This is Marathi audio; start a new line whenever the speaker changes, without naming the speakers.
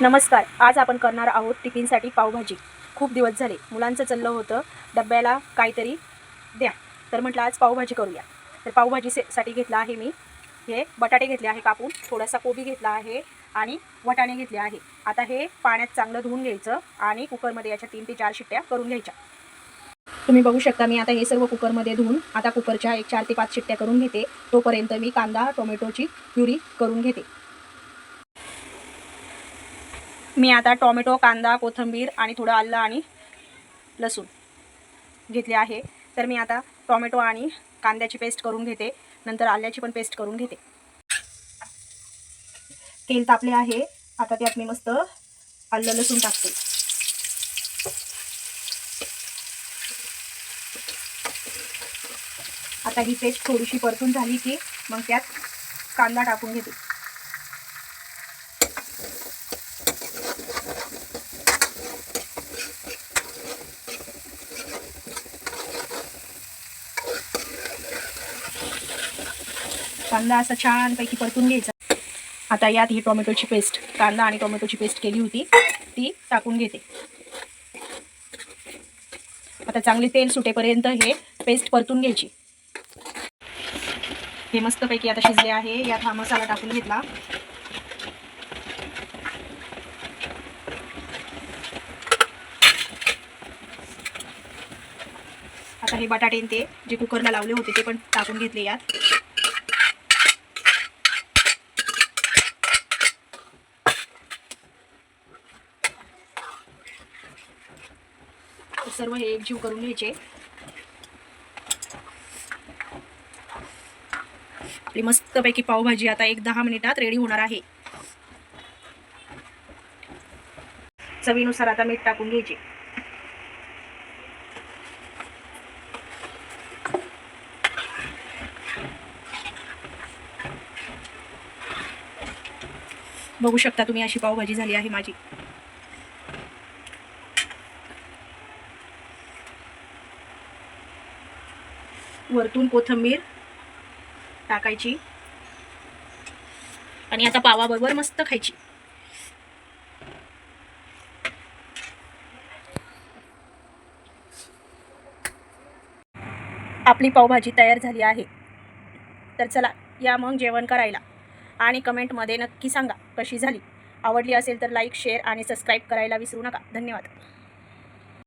नमस्कार आज आपण करणार आहोत टिफिनसाठी पावभाजी. खूप दिवस झाले मुलांचं चाललं होतं डब्याला काहीतरी द्या. तर म्हटलं आज पावभाजी करूया. तर पावभाजी से साठी घेतला आहे मी हे बटाटे घेतले आहे कापून थोडासा कोबी घेतला आहे आणि वटाणे घेतले आहे. आता हे पाण्यात चांगलं धुवून घ्यायचं आणि कुकरमध्ये याच्या तीन ते चार शिट्ट्या करून घ्यायच्या. तुम्ही बघू शकता मी आता हे सर्व कुकरमध्ये धुवून आता कुकरच्या एक चार ते पाच शिट्ट्या करून घेते. तोपर्यंत मी कांदा टोमॅटोची प्युरी करून घेते. मी आता टॉमॅटो कांदा कोथिंबीर आणि थोडं आलं आणि लसूण घेतले आहे. तर मी आता टॉमॅटो आणि कांद्याची पेस्ट करून घेते. नंतर आल्याची पण पेस्ट करून घेते. तेल तापले आहे. आता त्यात मी मस्त आलं लसूण टाकते. आता ही पेस्ट थोडीशी परतून झाली की मग त्यात कांदा टाकून घेते. कांदा असा छानपैकी परतून घ्यायचा. आता यात ही टोमॅटोची पेस्ट कांदा आणि टोमॅटोची पेस्ट केली होती ती टाकून घेते. आता चांगले तेल सुटेपर्यंत हे पेस्ट परतून घ्यायची. हे मस्तपैकी आता शिजले आहे यात हा मसाला टाकून घेतला. आता हे बटाटे ते जे कुकरला लावले होते ते पण टाकून घेतले यात. सर्व हे एकजीव करून घ्यायचे. आपली मस्तपैकी पावभाजी आता एक दहा मिनिटात रेडी होणार आहे. चवीनुसार आता मीठ टाकून घ्यायचे. बघू शकता तुम्ही अशी पावभाजी झाली आहे माझी. वरतून कोथिंबीर टाकायची. आणि आता पावाबरोबर मस्त खायची. आपली पावभाजी तयार झाली आहे. तर चला या मग जेवण करायला. आणि कमेंटमध्ये नक्की सांगा कशी झाली. आवडली असेल तर लाईक शेअर आणि सबस्क्राईब करायला विसरू नका. धन्यवाद.